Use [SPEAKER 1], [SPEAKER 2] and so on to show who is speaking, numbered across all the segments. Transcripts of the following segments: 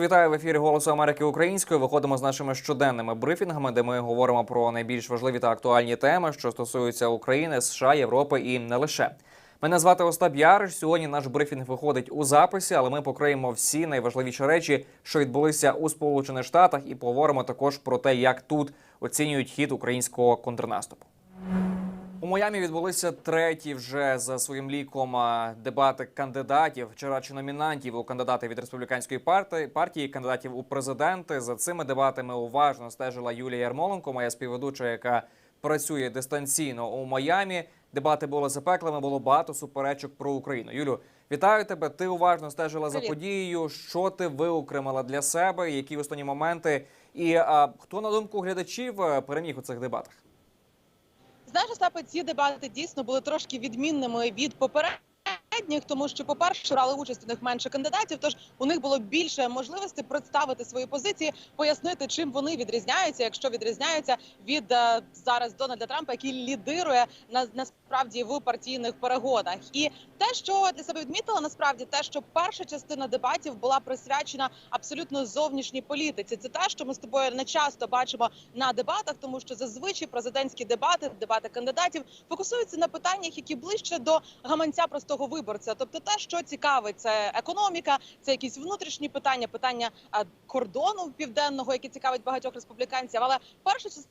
[SPEAKER 1] Вітаю в ефірі Голосу Америки українською. Виходимо з нашими щоденними брифінгами, де ми говоримо про найбільш важливі та актуальні теми, що стосуються України, США, Європи і не лише. Мене звати Остап Яриш. Сьогодні наш брифінг виходить у записі, але ми покриємо всі найважливіші речі, що відбулися у Сполучених Штатах, і поговоримо також про те, як тут оцінюють хід українського контрнаступу. У Майамі відбулися треті вже за своїм ліком дебати кандидатів вчора чи номінантів у кандидати від республіканської партії партії, кандидатів у президенти. За цими дебатами уважно стежила Юлія Ярмоленко, моя співведуча, яка працює дистанційно у Майамі. Дебати були запеклими, було багато суперечок про Україну. Юлю, вітаю тебе. Ти уважно стежила за подією. Що ти виокремила для себе? Які основні моменти? І а, хто на думку глядачів переміг у цих дебатах?
[SPEAKER 2] Знаєш, Остапе, ці дебати дійсно були трошки відмінними від попередніх, тому що, по-перше, брали участь у них менше кандидатів, тож у них було більше можливостей представити свої позиції, пояснити, чим вони відрізняються, якщо відрізняються від е, зараз Дональда Трампа, який лідирує на насправді в партійних перегонах. І те, що для себе відмітила, насправді те, що перша частина дебатів була присвячена абсолютно зовнішній політиці. Це те, що ми з тобою не часто бачимо на дебатах, тому що зазвичай президентські дебати, дебати кандидатів фокусуються на питаннях, які ближче до гаманця простого виборця. Тобто, те, що цікавить, це економіка, це якісь внутрішні питання, питання а, кордону південного, які цікавить багатьох республіканців. Але перша частина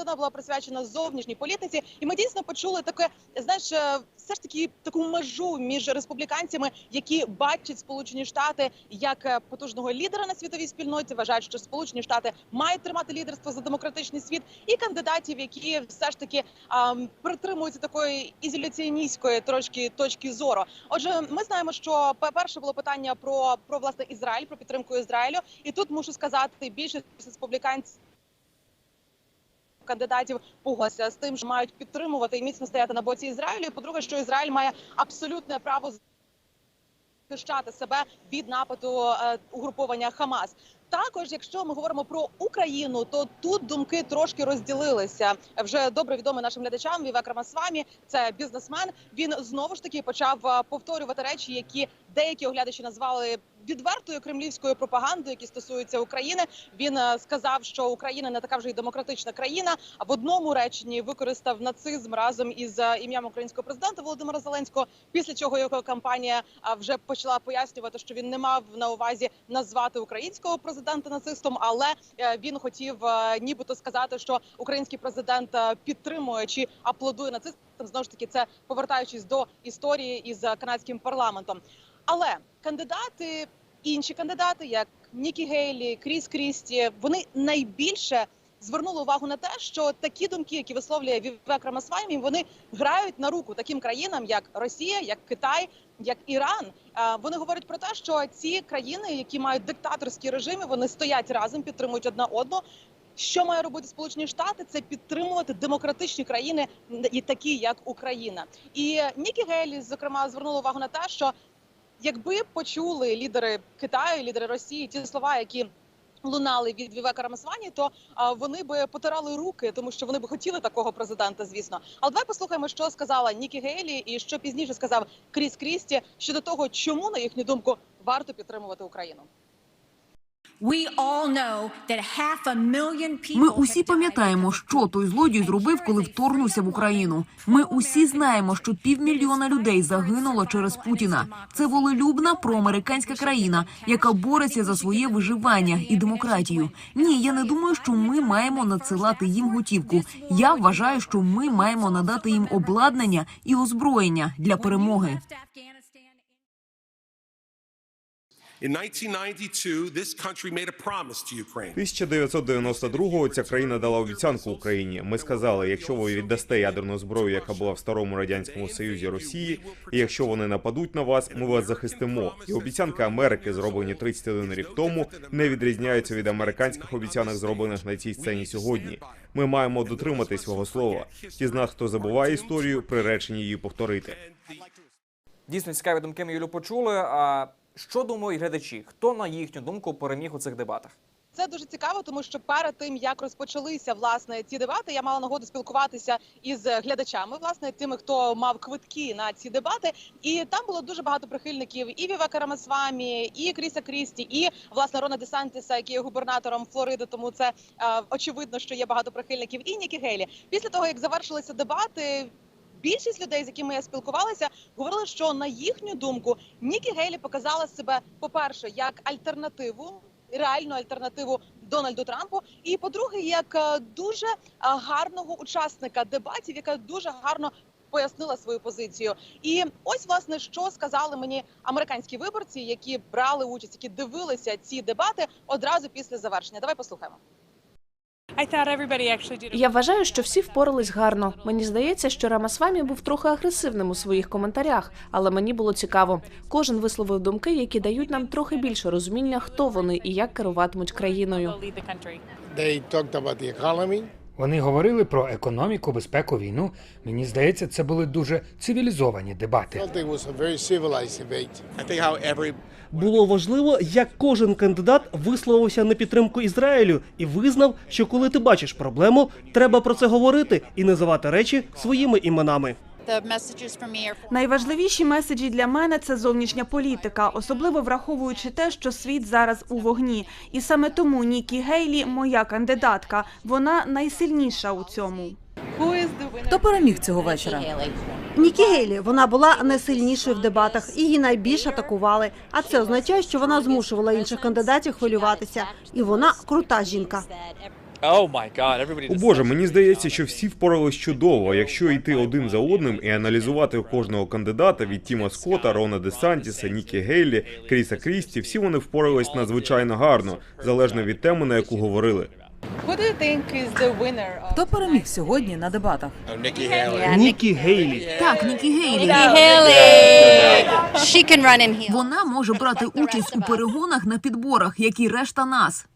[SPEAKER 2] частина була присвячена зовнішній політиці, і ми дійсно почули таке, знаєш, е, все ж таки таку межу між республіканцями, які бачать Сполучені Штати як е, потужного лідера на світовій спільноті, вважають, що Сполучені Штати мають тримати лідерство за демократичний світ, і кандидатів, які все ж таки ам, притримуються такої ізоляціоністської трошки точки зору. Отже, ми знаємо, що пе- перше було питання про, про власне Ізраїль, про підтримку Ізраїлю, і тут мушу сказати, більшість республіканців кандидатів погодиться з тим, що мають підтримувати і міцно стояти на боці Ізраїлю. І, По-друге, що Ізраїль має абсолютне право захищати себе від нападу е, угруповання Хамас. Також, якщо ми говоримо про Україну, то тут думки трошки розділилися. Вже добре відомий нашим глядачам Вівек Рамасвамі, це бізнесмен. Він знову ж таки почав е, повторювати речі, які деякі оглядачі назвали відвертою кремлівською пропагандою, які стосуються України. Він е, сказав, що Україна не така вже й демократична країна. А в одному реченні використав нацизм разом із е, ім'ям українського президента Володимира Зеленського. Після чого його кампанія вже почала пояснювати, що він не мав на увазі назвати українського президента нацистом, але е, він хотів е, нібито сказати, що український президент е, підтримує чи аплодує нацистам. Знову ж таки, це повертаючись до історії із е, канадським парламентом. Але кандидати, інші кандидати, як Нікі Гейлі, Кріс Крісті, вони найбільше звернули увагу на те, що такі думки, які висловлює Вівек Рамасваймі, вони грають на руку таким країнам, як Росія, як Китай, як Іран. Вони говорять про те, що ці країни, які мають диктаторські режими, вони стоять разом, підтримують одна одну. Що має робити Сполучені Штати? Це підтримувати демократичні країни, і такі як Україна. І Нікі Гейлі, зокрема, звернула увагу на те, що якби почули лідери Китаю, лідери Росії ті слова, які лунали від Вівека Рамасвані, то а, вони би потирали руки, тому що вони би хотіли такого президента, звісно. Але давай послухаємо, що сказала Нікі Гейлі, і що пізніше сказав Кріс Крісті щодо того, чому на їхню думку варто підтримувати Україну.
[SPEAKER 3] Ми усі пам'ятаємо, що той злодій зробив, коли вторгнувся в Україну. Ми усі знаємо, що півмільйона людей загинуло через Путіна. Це волелюбна проамериканська країна, яка бореться за своє виживання і демократію. Ні, я не думаю, що ми маємо надсилати їм готівку. Я вважаю, що ми маємо надати їм обладнання і озброєння для перемоги.
[SPEAKER 4] In 1992, this country made a promise to Ukraine.
[SPEAKER 5] 1992-го ця країна дала обіцянку Україні. Ми сказали, якщо ви віддасте ядерну зброю, яка була в старому радянському союзі Росії, і якщо вони нападуть на вас, ми вас захистимо. І обіцянки Америки, зроблені 31 рік тому, не відрізняються від американських обіцянок, зроблених на цій сцені сьогодні. Ми маємо дотримати свого слова. Ті з нас, хто забуває історію, приречені її повторити.
[SPEAKER 1] Дійсно цікаві думки ми Юлю почули. А що думають глядачі? Хто на їхню думку переміг у цих дебатах?
[SPEAKER 2] це дуже цікаво, тому що перед тим як розпочалися власне ці дебати, я мала нагоду спілкуватися із глядачами, власне, тими, хто мав квитки на ці дебати, і там було дуже багато прихильників і Вівека Рамасвамі, і Кріса Крісті, і власне Рона Десантіса, який є губернатором Флориди. Тому це е, очевидно, що є багато прихильників. І Нікі Гейлі. Після того як завершилися дебати. Більшість людей, з якими я спілкувалася, говорили, що на їхню думку Нікі Гейлі показала себе, по-перше, як альтернативу, реальну альтернативу Дональду Трампу, і по-друге, як е, дуже е, гарного учасника дебатів, яка дуже гарно пояснила свою позицію. І ось власне що сказали мені американські виборці, які брали участь, які дивилися ці дебати одразу після завершення. Давай послухаємо.
[SPEAKER 6] Я вважаю, що всі впорались гарно. Мені здається, що Рамасвамі був трохи агресивним у своїх коментарях, але мені було цікаво. Кожен висловив думки, які дають нам трохи більше розуміння, хто вони і як керуватимуть країною.
[SPEAKER 7] Вони говорили про економіку, безпеку, війну. Мені здається, це були дуже цивілізовані дебати.
[SPEAKER 8] Було важливо, як кожен кандидат висловився на підтримку Ізраїлю і визнав, що коли ти бачиш проблему, треба про це говорити і називати речі своїми іменами.
[SPEAKER 9] Найважливіші меседжі для мене це зовнішня політика, особливо враховуючи те, що світ зараз у вогні. І саме тому Нікі Гейлі моя кандидатка. Вона найсильніша у цьому.
[SPEAKER 10] Хто переміг цього вечора?
[SPEAKER 11] Нікі Гейлі, вона була найсильнішою в дебатах, її найбільше атакували. А це означає, що вона змушувала інших кандидатів хвилюватися. І вона крута жінка.
[SPEAKER 5] О боже, мені здається, що всі впорались чудово. Якщо йти один за одним і аналізувати кожного кандидата від Тіма Скотта, Рона Десантіса, Нікі Гейлі, Кріса Крісті, всі вони впорались надзвичайно гарно, залежно від теми, на яку говорили.
[SPEAKER 10] Хто переміг сьогодні на дебатах?
[SPEAKER 4] Nikki Haley.
[SPEAKER 8] Нікі Гейлі.
[SPEAKER 3] Так, Нікі Гейлі. Вона може брати участь у перегонах на підборах, як і решта нас.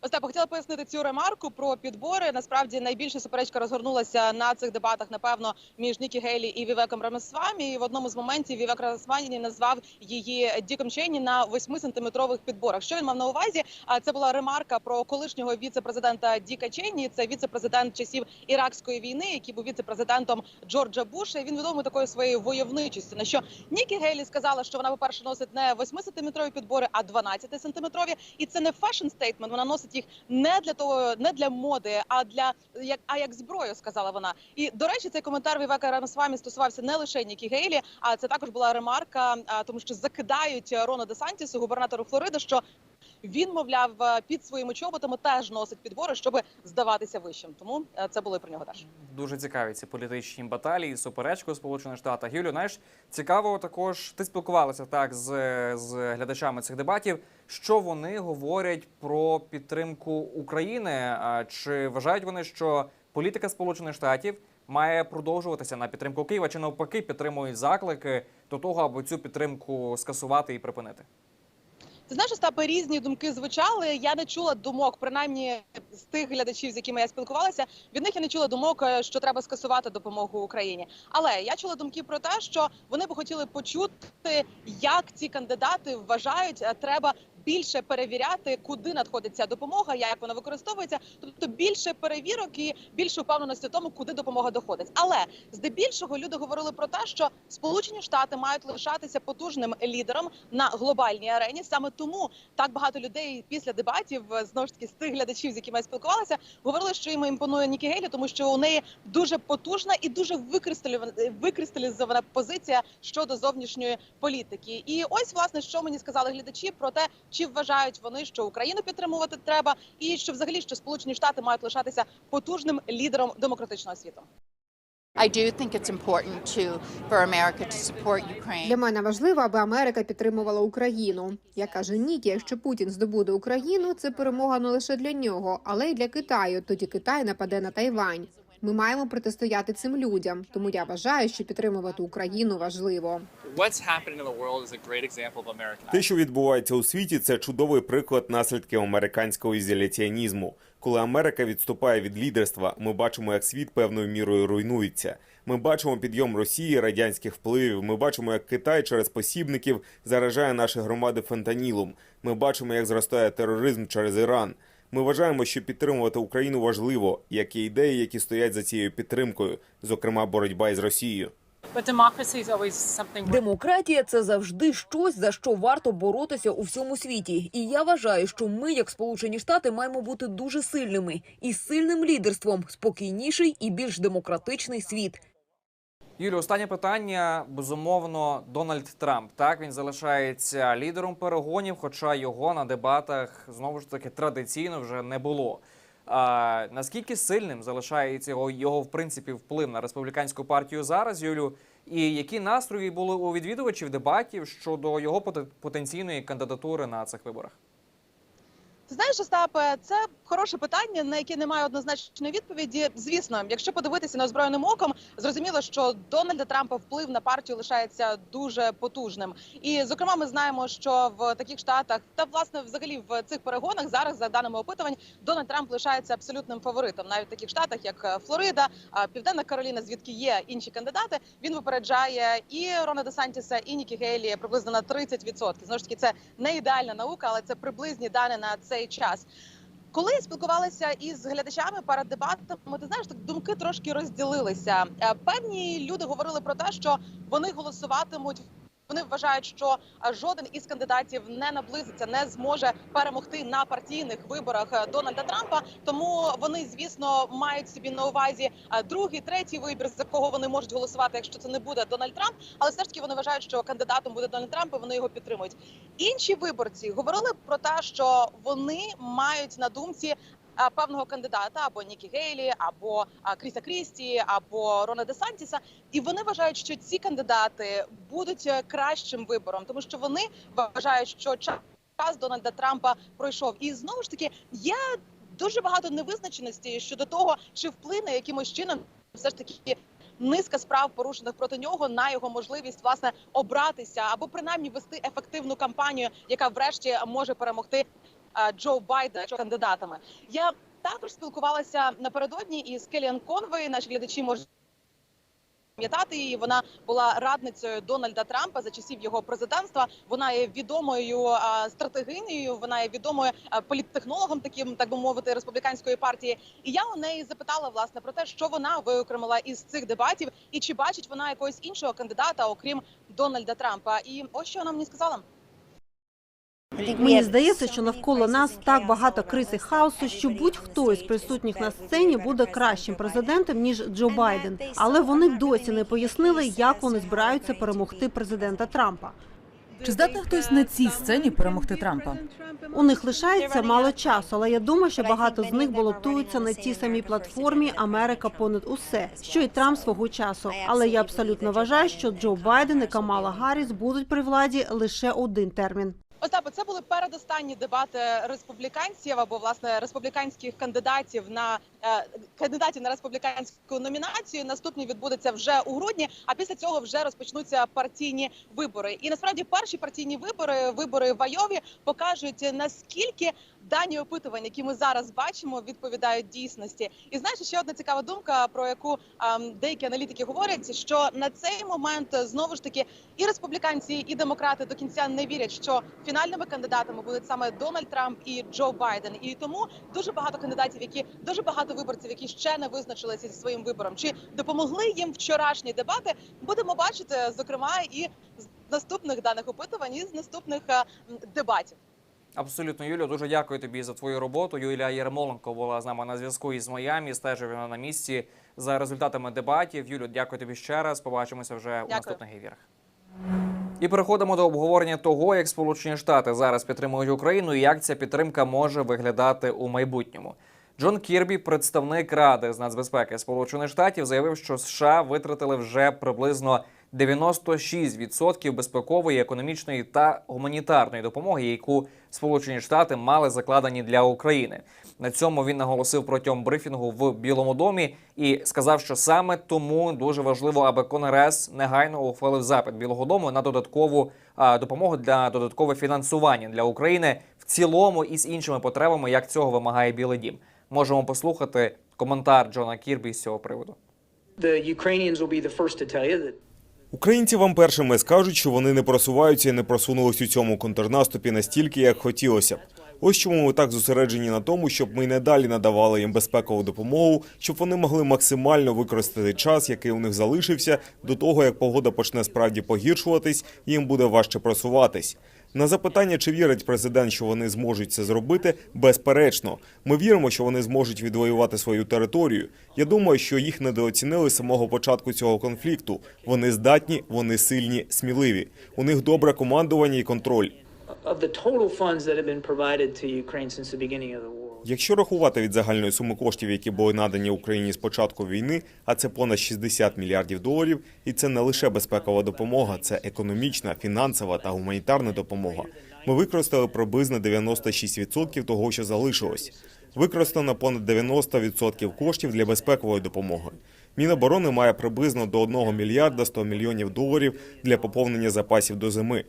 [SPEAKER 2] Остапа, хотіла пояснити цю ремарку про підбори. Насправді найбільша суперечка розгорнулася на цих дебатах, напевно, між Нікі Гейлі і Вівеком Рамасвамі. І в одному з моментів Вівек Рамасвамі назвав її Діком Чейні на 8-сантиметрових підборах. Що він мав на увазі? Це була ремарка про колишнього віце-президента Діка Чейні. Це віце-президент часів іракської війни, який був віце-президентом Джорджа Буша. Він відомий такою своєю войовничістю. На що Нікі Гейлі сказала, що вона, по-перше, носить не 8-сантиметрові підбори, а 12-сантиметрові. І це не фешн стейтмент. Вона носить їх не для того, не для моди, а для як а як зброю, сказала вона. І до речі, цей коментар Вівека Рамсвамі стосувався не лише Нікі Гейлі, а це також була ремарка, тому що закидають Рона Десантісу, губернатору Флориди, що він, мовляв, під своїми чоботами теж носить підбори, щоб здаватися вищим. Тому е, це було і про нього теж.
[SPEAKER 1] Дуже цікаві ці політичні баталії, суперечки у Сполучених Штатах. Юлю, знаєш, цікаво також. Ти спілкувалася так з, з глядачами цих дебатів. Що вони говорять про підтримку України? Чи вважають вони, що політика Сполучених Штатів має продовжуватися на підтримку Києва, чи навпаки підтримують заклики до того, аби цю підтримку скасувати і припинити?
[SPEAKER 2] Ти знаєш, Остапе, різні думки звучали. Я не чула думок, принаймні з тих глядачів, з якими я спілкувалася. Від них я не чула думок, е, що треба скасувати допомогу Україні. Але я чула думки про те, що вони би хотіли почути, як ці кандидати вважають, е, треба. Більше перевіряти, куди надходить ця допомога, як вона використовується, тобто більше перевірок і більше впевненості в тому, куди допомога доходить. Але здебільшого люди говорили про те, що Сполучені Штати мають лишатися потужним лідером на глобальній арені. Саме тому так багато людей після дебатів знову ж таки з тих глядачів, з якими я спілкувалася, говорили, що їм імпонує Нікі Гейлі, тому що у неї дуже потужна і дуже викристалювана викристалізована позиція щодо зовнішньої політики. І ось власне що мені сказали глядачі про те, чи вважають вони, що Україну підтримувати треба, і що взагалі що Сполучені Штати мають лишатися потужним лідером демократичного світу.
[SPEAKER 12] Для мене важливо, аби Америка підтримувала Україну. Як каже Нікі, якщо Путін здобуде Україну, це перемога не лише для нього, але й для Китаю. Тоді Китай нападе на Тайвань. Ми маємо протистояти цим людям. Тому я вважаю, що підтримувати Україну важливо.
[SPEAKER 5] Те, що відбувається у світі, це чудовий приклад наслідків американського ізоляціонізму. Коли Америка відступає від лідерства, ми бачимо, як світ певною мірою руйнується. Ми бачимо підйом Росії, радянських впливів. Ми бачимо, як Китай через посібників заражає наші громади фентанілом. Ми бачимо, як зростає тероризм через Іран. Ми вважаємо, що підтримувати Україну важливо, як і ідеї, які стоять за цією підтримкою, зокрема боротьба із Росією.
[SPEAKER 3] Демократія це завжди щось, за що варто боротися у всьому світі. І я вважаю, що ми, як Сполучені Штати, маємо бути дуже сильними і сильним лідерством, спокійніший і більш демократичний світ.
[SPEAKER 1] Юлі, останнє питання. Безумовно, Дональд Трамп. Так він залишається лідером перегонів, хоча його на дебатах знову ж таки традиційно вже не було. А, наскільки сильним залишається його, його в принципі вплив на республіканську партію зараз, Юлю? І які настрої були у відвідувачів дебатів щодо його поте- потенційної кандидатури на цих виборах?
[SPEAKER 2] Знаєш, Остапе, це хороше питання, на яке немає однозначної відповіді. Звісно, якщо подивитися неозброєним оком, зрозуміло, що Дональда Трампа вплив на партію лишається дуже потужним. І зокрема, ми знаємо, що в таких штатах та власне взагалі в цих перегонах зараз, за даними опитувань, Дональд Трамп лишається абсолютним фаворитом. Навіть в таких штатах, як е, Флорида, Південна Кароліна, звідки є інші кандидати, він випереджає і Рона Десантіса, і Нікі Гейлі приблизно на 30%. Знову ж таки, це не ідеальна наука, але це приблизні дані на цей час. Коли я спілкувалася із глядачами перед дебатами, ти знаєш, так думки трошки розділилися. Е, Певні люди говорили про те, що вони голосуватимуть. Вони вважають, що е, жоден із кандидатів не наблизиться, не зможе перемогти на партійних виборах е, Дональда Трампа. Тому вони, звісно, мають собі на увазі е, другий, третій вибір, за кого вони можуть голосувати, якщо це не буде Дональд Трамп. Але все ж таки вони вважають, що кандидатом буде Дональд Трамп, і вони його підтримують. Інші виборці говорили про те, що вони мають на думці. А, Певного кандидата або Нікі Гейлі, або Кріса Крісті, або Рона Десантіса, і вони вважають, що ці кандидати будуть е, кращим вибором, тому що вони вважають, що час Дональда Трампа пройшов. І знову ж таки, є дуже багато невизначеності щодо того, чи вплине якимось чином все ж таки. Низка справ порушених проти нього на його можливість власне обратися або принаймні вести ефективну кампанію, яка врешті може перемогти е, Джо Байдена кандидатами. Я також спілкувалася напередодні із Келіан Конвей. Наші глядачі можуть пам'ятати її. Вона була радницею Дональда Трампа за часів його президентства. Вона є відомою а, стратегинею. Вона є відомою політтехнологом, таким так би мовити, республіканської партії. І я у неї запитала власне про те, що вона виокремила із цих дебатів, і чи бачить вона якогось іншого кандидата, окрім Дональда Трампа. І ось що вона мені сказала.
[SPEAKER 11] Мені здається, що навколо нас так багато криз і хаосу, що будь-хто із присутніх на сцені буде кращим президентом ніж Джо Байден. Але вони досі не пояснили, як вони збираються перемогти президента Трампа.
[SPEAKER 10] Чи здатний хтось на цій сцені перемогти Трампа?
[SPEAKER 11] У них лишається мало часу, але я думаю, що багато з них балотуються на тій самій платформі Америка понад усе, що і Трамп свого часу. Але я абсолютно вважаю, що Джо Байден і Камала Гарріс будуть при владі лише один термін.
[SPEAKER 2] Остапе, це були передостанні дебати республіканців або власне республіканських кандидатів на е, кандидатів на республіканську номінацію. Наступні відбудеться вже у грудні. А після цього вже розпочнуться партійні вибори. І насправді перші партійні вибори, вибори в Айові, покажуть наскільки дані опитувань, які ми зараз бачимо, відповідають дійсності. І знаєш, ще одна цікава думка, про яку ем, деякі аналітики говорять, що на цей момент знову ж таки і республіканці, і демократи до кінця не вірять, що фінальними кандидатами будуть саме Дональд Трамп і Джо Байден. І тому дуже багато кандидатів, які дуже багато виборців, які ще не визначилися зі своїм вибором, чи допомогли їм вчорашні дебати. Будемо бачити, зокрема, і з наступних даних опитувань, і з наступних е, дебатів.
[SPEAKER 1] Абсолютно, Юлю, дуже дякую тобі за твою роботу. Юлія Єрмоленко була з нами на зв'язку із Майамі. Стежив вона на місці за результатами дебатів. Юлю, дякую тобі ще раз. Побачимося вже у наступних ефірах. І переходимо до обговорення того, як Сполучені Штати зараз підтримують Україну і як ця підтримка може виглядати у майбутньому. Джон Кірбі, представник Ради з нацбезпеки Сполучених Штатів, заявив, що США витратили вже приблизно 96% безпекової, економічної та гуманітарної допомоги, яку Сполучені Штати мали закладені для України. На цьому він наголосив протягом брифінгу в Білому домі і сказав, що саме тому дуже важливо, аби Конгрес негайно ухвалив запит Білого Дому на додаткову допомогу для додаткове фінансування для України в цілому і з іншими потребами, як цього вимагає Білий Дім. Можемо послухати коментар Джона Кірбі з цього приводу.
[SPEAKER 5] Українці вам першими скажуть, що вони не просуваються і не просунулись у цьому контрнаступі настільки, як хотілося б. Ось чому ми так зосереджені на тому, щоб ми й надалі надавали їм безпекову допомогу, щоб вони могли максимально використати час, який у них залишився, до того як погода почне справді погіршуватись, їм буде важче просуватись. На запитання, чи вірить президент, що вони зможуть це зробити, безперечно. Ми віримо, що вони зможуть відвоювати свою територію. Я думаю, що їх недооцінили з самого початку цього конфлікту. Вони здатні, вони сильні, сміливі. У них добре командування і контроль.
[SPEAKER 13] Of the total.
[SPEAKER 5] Якщо рахувати від загальної суми коштів, які були надані Україні з початку війни, а це понад 60 мільярдів доларів, і це не лише безпекова допомога, це економічна, фінансова та гуманітарна допомога. Ми використали приблизно 96% того, що залишилось. Використано понад 90% коштів для безпекової допомоги. Міноборони має приблизно до 1 мільярда 100 мільйонів доларів для поповнення запасів до зими.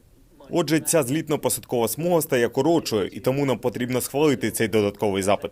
[SPEAKER 5] Отже, ця злітно-посадкова смуга стає коротшою, і тому нам потрібно схвалити цей додатковий запит.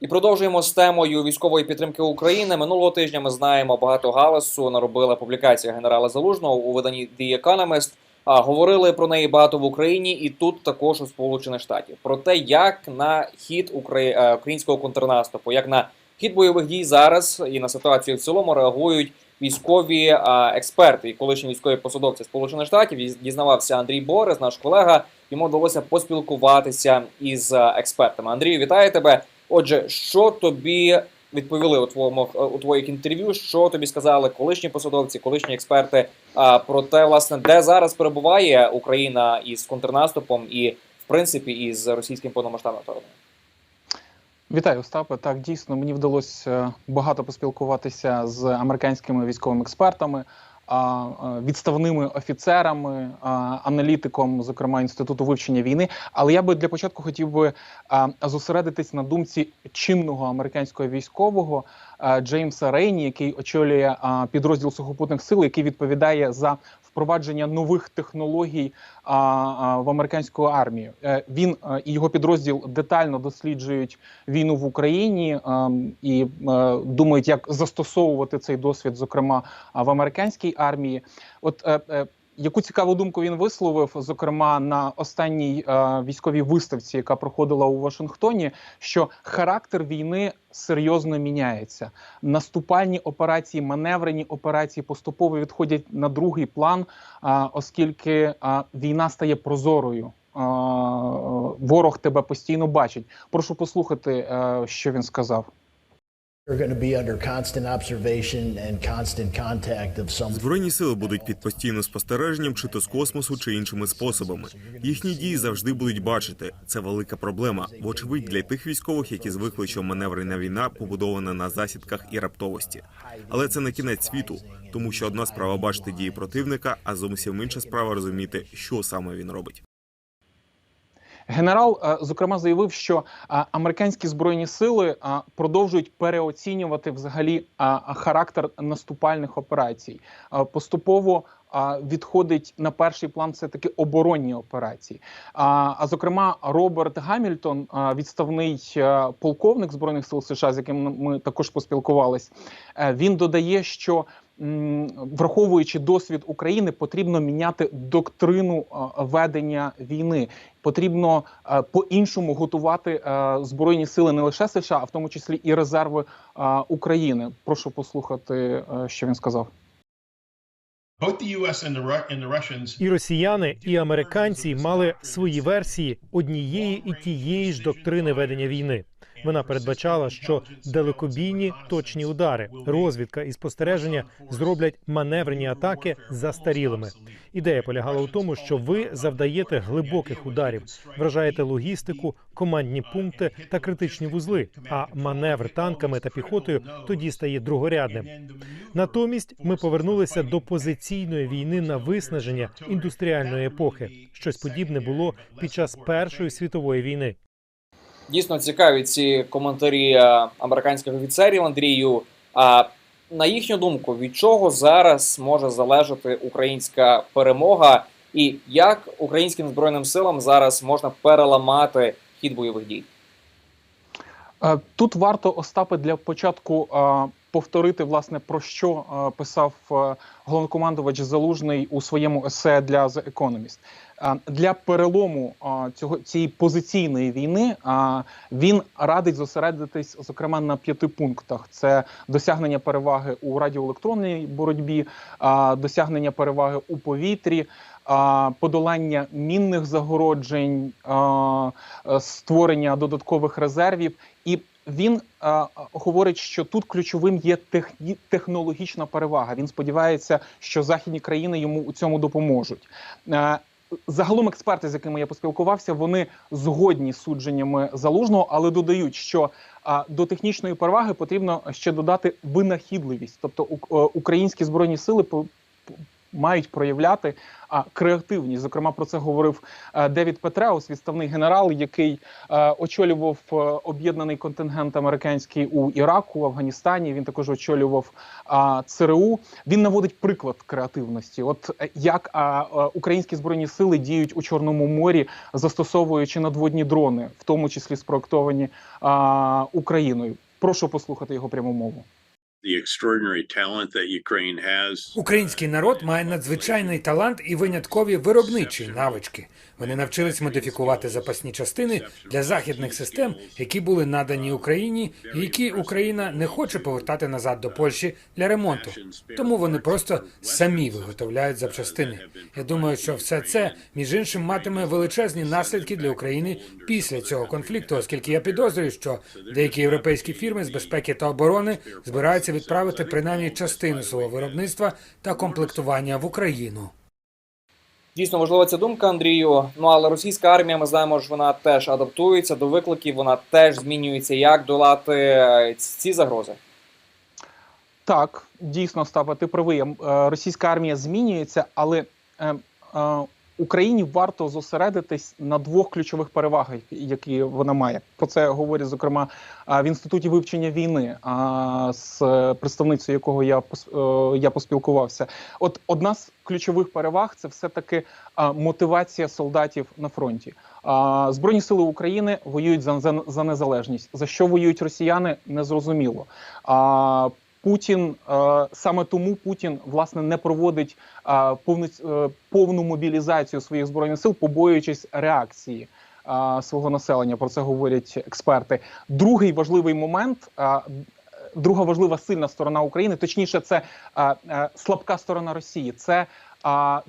[SPEAKER 1] І продовжуємо з темою військової підтримки України. Минулого тижня ми знаємо багато галасу. Наробила публікація генерала Залужного у виданні The Economist. А говорили про неї багато в Україні, і тут також у Сполучених Штатів про те, як на хід е, українського контрнаступу, як на хід бойових дій зараз і на ситуацію в цілому реагують військові експерти і колишні військові посадовці Сполучених Штатів. Діз- Дізнавався Андрій Борис, наш колега. Йому вдалося поспілкуватися із експертами. Андрію, вітаю тебе. Отже, що тобі відповіли у твоєму у твоїх інтерв'ю? Що тобі сказали колишні посадовці, колишні експерти про те, власне, де зараз перебуває Україна із контрнаступом і в принципі із російським повномасштабним вторгненням?
[SPEAKER 14] Вітаю, Остапе. Так, дійсно, мені вдалося багато поспілкуватися з американськими військовими експертами, відставними офіцерами, аналітиком, зокрема інституту вивчення війни. Але я би для початку хотів би зосередитись на думці чинного американського військового Джеймса Рейні, який очолює підрозділ сухопутних сил, який відповідає за впровадження нових технологій в американську армію. Е, Він е, і його підрозділ детально досліджують війну в Україні ем, і е, думають, як застосовувати цей досвід, зокрема в американській армії. От яку цікаву думку він висловив, зокрема на останній е, військовій виставці, яка проходила у Вашингтоні, що характер війни серйозно міняється. Наступальні операції, маневрені операції поступово відходять на другий план, оскільки війна стає прозорою. Ворог тебе постійно бачить. Прошу послухати, е, що він сказав.
[SPEAKER 5] Збройні сили будуть під постійним спостереженням, чи то з космосу, чи іншими способами. Їхні дії завжди будуть бачити. Це велика проблема. Вочевидь, для тих військових, які звикли, що маневрена війна побудована на засідках і раптовості. Але це не кінець світу, тому що одна справа бачити дії противника, а зовсім інша справа розуміти, що саме він робить.
[SPEAKER 14] Генерал е, зокрема заявив, що е, американські збройні сили е, продовжують переоцінювати взагалі характер наступальних операцій. Поступово відходить на перший план все таки оборонні операції. А, зокрема, Роберт Гамільтон, відставний полковник збройних сил США, з яким ми також поспілкувались, е, він додає, що враховуючи досвід України, потрібно міняти доктрину е, ведення війни. Потрібно е, по-іншому готувати е, збройні сили не лише США, а в тому числі і резерви України. Прошу послухати, що він сказав.
[SPEAKER 15] І росіяни, і американці мали свої версії однієї і тієї ж доктрини ведення війни. Вона передбачала, що далекобійні точні удари, розвідка і спостереження зроблять маневрені атаки застарілими. Ідея полягала у тому, що ви завдаєте глибоких ударів, вражаєте логістику, командні пункти та критичні вузли. А маневр танками та піхотою тоді стає другорядним. Натомість ми повернулися до позиційної війни на виснаження індустріальної епохи. Щось подібне було під час Першої світової війни.
[SPEAKER 1] Дійсно цікаві ці коментарі е, американських офіцерів Андрію. А на їхню думку, від чого зараз може залежати українська перемога, і як українським збройним силам зараз можна переламати хід бойових дій?
[SPEAKER 14] Е, Тут варто Остапе для початку е, повторити власне про що е, писав е, головнокомандувач Залужний у своєму есе для The Economist. Е, Для перелому цього цієї позиційної війни він радить зосередитись зокрема на п'яти пунктах: це досягнення переваги у радіоелектронній боротьбі, досягнення переваги у повітрі. Подолання мінних загороджень, створення додаткових резервів, і він е, говорить, що тут ключовим є техні, технологічна перевага. Він сподівається, що західні країни йому у цьому допоможуть. Е, Загалом експерти, з якими я поспілкувався, вони згодні з судженнями залужного, але додають, що а, до технічної переваги потрібно ще додати винахідливість, тобто у- е, українські збройні сили по- мають проявляти а, креативність. Зокрема, про це говорив е, Девід Петреус, відставний генерал, який е, очолював е, об'єднаний контингент американський у Іраку, Афганістані. Він також очолював ЦРУ. Він наводить приклад креативності. От як українські збройні сили діють у Чорному морі, застосовуючи надводні дрони, в тому числі спроектовані Україною. Прошу послухати його пряму мову.
[SPEAKER 16] That
[SPEAKER 7] Український народ має надзвичайний талант і виняткові виробничі навички. Вони навчились модифікувати запасні частини для західних систем, які були надані Україні, і які Україна не хоче повертати назад до Польщі для ремонту. Тому вони просто самі виготовляють запчастини. Я думаю, що все це між іншим матиме величезні наслідки для України після цього конфлікту, оскільки я підозрюю, що деякі європейські фірми з безпеки та оборони збираються відправити принаймні частину свого виробництва та комплектування в Україну.
[SPEAKER 1] Дійсно важлива ця думка, Андрію. Ну але російська армія, ми знаємо, що вона теж адаптується до викликів, вона теж змінюється. Як долати е, ці загрози?
[SPEAKER 14] Так, дійсно, Остапа, ти правий. Ем, е, Російська армія змінюється, але е, е, Україні варто зосередитись на двох ключових перевагах, які вона має. Про це говорять зокрема в інституті вивчення війни, з представницею якого я е, я поспілкувався. От одна з ключових переваг це все таки мотивація солдатів на фронті. Збройні сили України воюють за, за, за незалежність. За що воюють росіяни, незрозуміло. Путін е, саме тому Путін власне не проводить е, повну, е, повну мобілізацію своїх збройних сил, побоюючись реакції свого населення. Про це говорять експерти. Другий важливий момент. Друга важлива сильна сторона України, точніше, це е, е, слабка сторона Росії. Це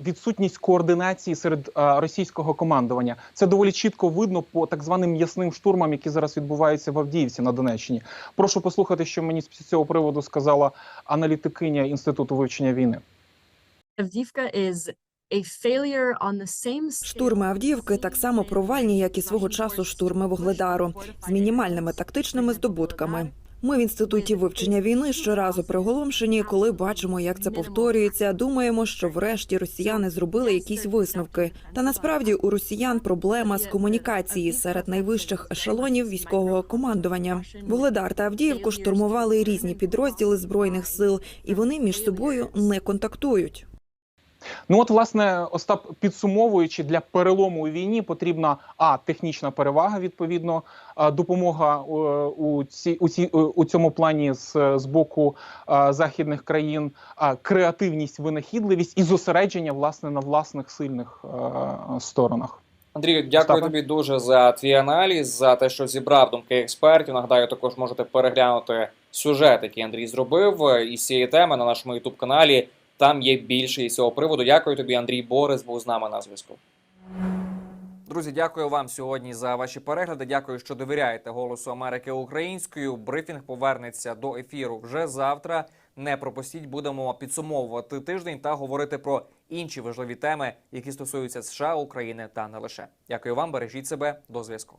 [SPEAKER 14] відсутність координації серед а, російського командування. Це доволі чітко видно по так званим м'ясним штурмам, які зараз відбуваються в Авдіївці на Донеччині. Прошу послухати, що мені з цього приводу сказала аналітикиня інституту вивчення війни.
[SPEAKER 17] Авдіївка is
[SPEAKER 18] Штурми Авдіївки так само провальні, як і свого часу штурми Вугледару, з мінімальними тактичними здобутками. Ми в інституті вивчення війни щоразу приголомшені, коли бачимо, як це повторюється. Думаємо, що врешті росіяни зробили якісь висновки. Та насправді у росіян проблема з комунікації серед найвищих ешелонів військового командування. Вугледар та Авдіївку штурмували різні підрозділи збройних сил, і вони між собою не контактують.
[SPEAKER 14] Ну от, власне, Остап, підсумовуючи, для перелому у війні потрібна а технічна перевага, відповідно, а, допомога е, у ці у ці у цьому плані з, з боку а, західних країн, а, креативність, винахідливість і зосередження власне на власних сильних е, сторонах.
[SPEAKER 1] Андрію, дякую
[SPEAKER 14] Остапе?
[SPEAKER 1] тобі дуже за твій аналіз, за те, що зібрав думки експертів. Нагадаю, також можете переглянути сюжет, який Андрій зробив е, із цієї теми на нашому ютуб каналі. Там є більше із цього приводу. Дякую тобі, Андрій Борис, був з нами на зв'язку. Друзі, дякую вам сьогодні за ваші перегляди. Дякую, що довіряєте голосу Америки українською. Брифінг повернеться до ефіру вже завтра. Не пропустіть, будемо підсумовувати тиждень та говорити про інші важливі теми, які стосуються США, України та не лише. Дякую вам, бережіть себе до зв'язку.